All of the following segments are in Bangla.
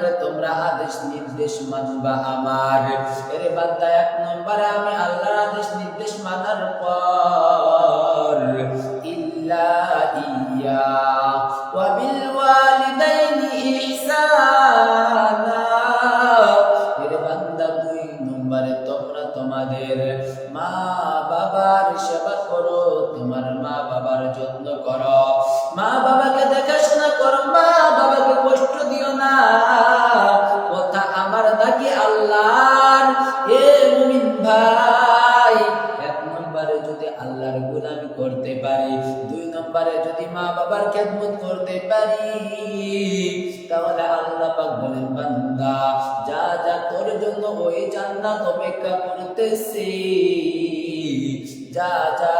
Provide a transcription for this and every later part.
নম্বরে তোমরা আদেশ নির্দেশ মানবা আমার। এরে বাদ্দা এক নম্বরে আমি আল্লাহর আদেশ নির্দেশ মানার পর ইল্লা ইয়া ওয়া বিল ওয়ালিদাইনি ইহসানা। তাহলে আল্লাহ পাক বলেন, বান্দা, যা যা তোর জন্য ওই জান্নাত অপেক্ষা করতেছে, যা যা,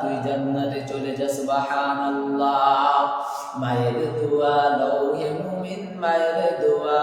তুই জান্নাতে চলে যা, সুবহানাল্লাহ। মায়ের দোয়া লও হে মুমিন মায়ের দোয়া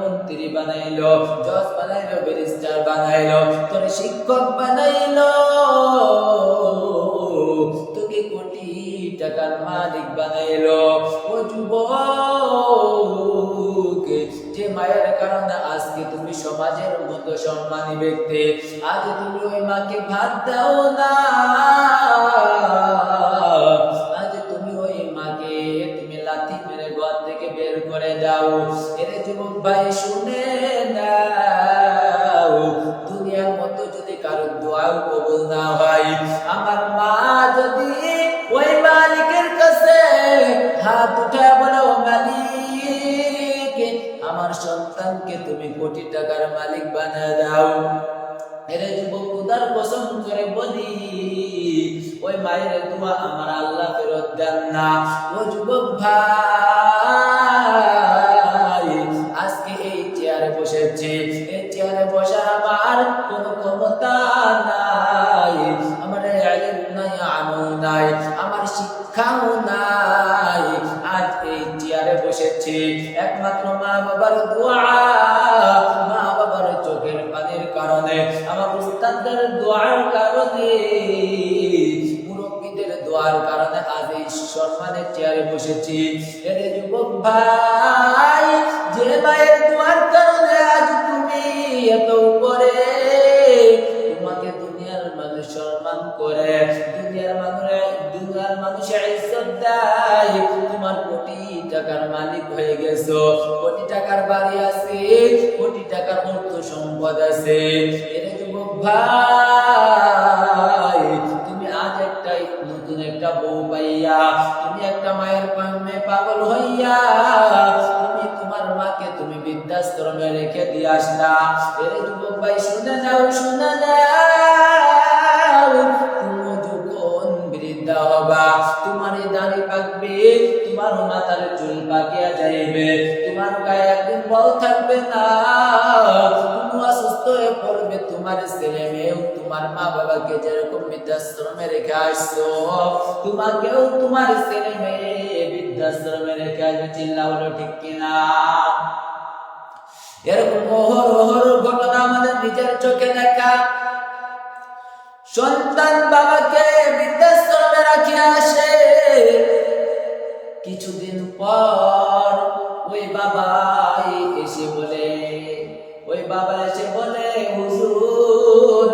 মন্ত্রী বানাইলো, জজ বানাইলো, ব্যারিস্টার বানাইলো, তোর শিক্ষক বানাইলো। তোকে কোটি টাকার মালিক বানাইলো। ও যুবক যে মায়ের কারণে আজকে তুমি সমাজের মতো সম্মানী ব্যক্তি, আজ তুমি ওই মাকে ভাত দাও না। দাও এর যুবক ভাই, শুনে নাও, দুনিয়ার মতো যদি কারও দোয়াও কবুল না হয়, আমার মা যদি ওই মালিকের কাছে হাত উঠে বলো, মালিক, আমার সন্তানকে তুমি কোটি টাকার মালিক বানিয়ে দাও। এরে যুবক খুদার কসম করে বলি, ওই মায়ের দোয়া আমার আল্লাহ ফেরত দেন না। ও যুবক ভাই বসেছি। একমাত্র মা বাবার দোয়া, মা বাবার চোখের পানির কারণে। আমার উস্তাদদের দোয়ার কারণে, মুরব্বীদের দোয়ার কারণে আজ এই সম্মানের চেয়ারে বসেছি। এরে যুবক ভাই, যে মায়ের দোয়ার কারণে আজ তুমি এত উপরে টাকার মালিক হয়ে গেছো। কোটি টাকার বাড়ি আছে, কোটি টাকার অর্থ সম্পদ আছে। এর যুবক ভাই, তুমি আজ একটা নতুন একটা বউ পাইয়া, তুমি একটা মায়ের পাগল হইয়া তোমার মাথার চুল পাকিয়া যাইবে, তোমার গায়ে একদিন বল থাকবে না। অসুস্থ হয়ে পড়বে, তোমার ছেলে মেয়েও তোমার মা বাবাকে যেরকম বৃদ্ধাশ্রমে রেখে আসছো, তোমাকেও তোমার ছেলে মেয়ে বৃদ্ধাশ্রমে রেখে আসবে, চিল্লা হলো ঠিক কিনা? এরকম ঘটনা আমাদের নিজের চোখে দেখা। সন্তান বাবাকে বৃদ্ধাশ্রমে রাখিয়া আসে। পর ওই বাবাই এসে বলে, ওই বাবা এসে বলে, হুজুর,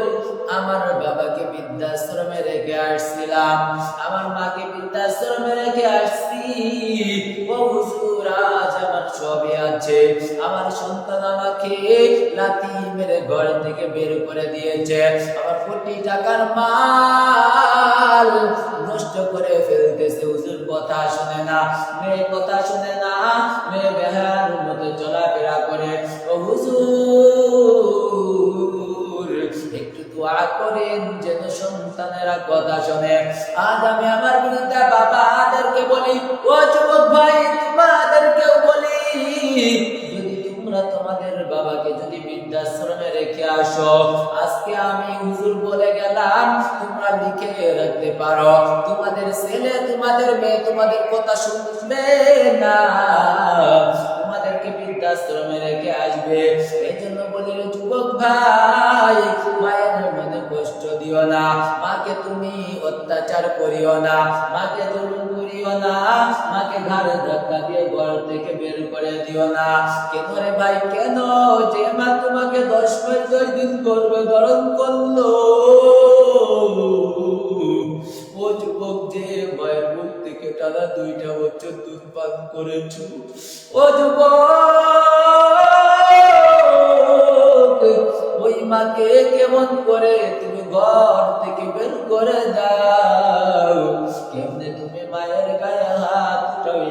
আমার বাবাকে বৃদ্ধাশ্রমে রেখে আসছিলাম, আমার মাকে বৃদ্ধাশ্রমে রেখে আসছি। ও হুজুর, আজ আমার সবই আছে, আমার সন্তান আমাকে লাথি মেরে ঘর থেকে বের করে দিয়েছে। আমার কোটি টাকার মাল নষ্ট করে ফেলতেছে। হুজুর কথা শুনে না, মেয়ে কথা শুনে না, মেয়ে বেহার মতো চলাফেরা করে। ও হুজুর, একটু দোয়া করেন যেন সন্তানেরা কথা শোনে। আজ আমি আমার বিরুদ্ধে বাবাদেরকে বলি, ও যুবক ভাই রাখতে পারো। তোমাদের ছেলে, তোমাদের মেয়ে, তোমাদের কথা শুনবে না। তোমাদেরকে বৃদ্ধাশ্রমে রেখে আসবে। এই জন্য বলি যুবক ভাই, মায়ের মনে কষ্ট দিও না। মাকে তুমি অত্যাচার করিও না। মাকে করিও না। মাকে ঘাড়ে ধাক্কা দিয়ে ঘর থেকে বের করে দিও না। কেন রে ভাই, কেন? যে মা তোমাকে দশ দশ দিন করবে ধরন করল। দুধ করেছ। ওই মাকে কেমন করে তুমি ঘর থেকে বের করে দাও? কেমনে তুমি মায়ের গায়ে হাত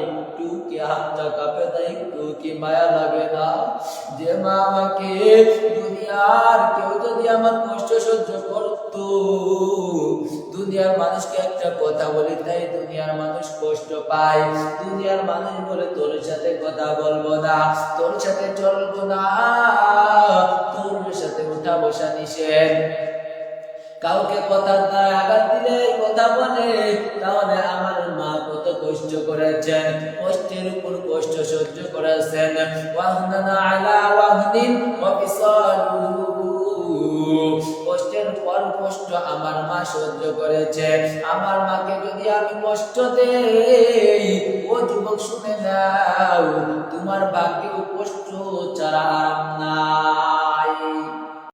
একটু কি হাতটা কাঁপে না, একটু কি মায়া লাগে না? যে মা আমাকে দুনিয়ার কেউ যদি আমার কষ্ট সহ্য করতো দুনিয়ার মানুষকে একটা কথা বলি, তাই দুনিয়ার মানুষ কষ্ট পায়। দুনিয়ার মানুষ বলে, তোর সাথে কথা বলব না, তোর সাথে চলবো না, তোর সাথে উঠা বসা নিষেধ। কাউকে কথা দ্বারা আঘাত দিলে কথা বলে, তাহলে আমার মা কত কষ্ট করেছেন, কষ্টের উপর কষ্ট সহ্য করেছেন। ওয়াহনানা আলা ওয়াহনিন ওয়া ফিসালুহু কষ্ট আমার মা সহ্য করেছে। আমার মাকে যদি আমি কষ্ট দেই, ও যুবক শুনে নাও, তোমার বাকি কষ্ট ছাড়া আরাম নাই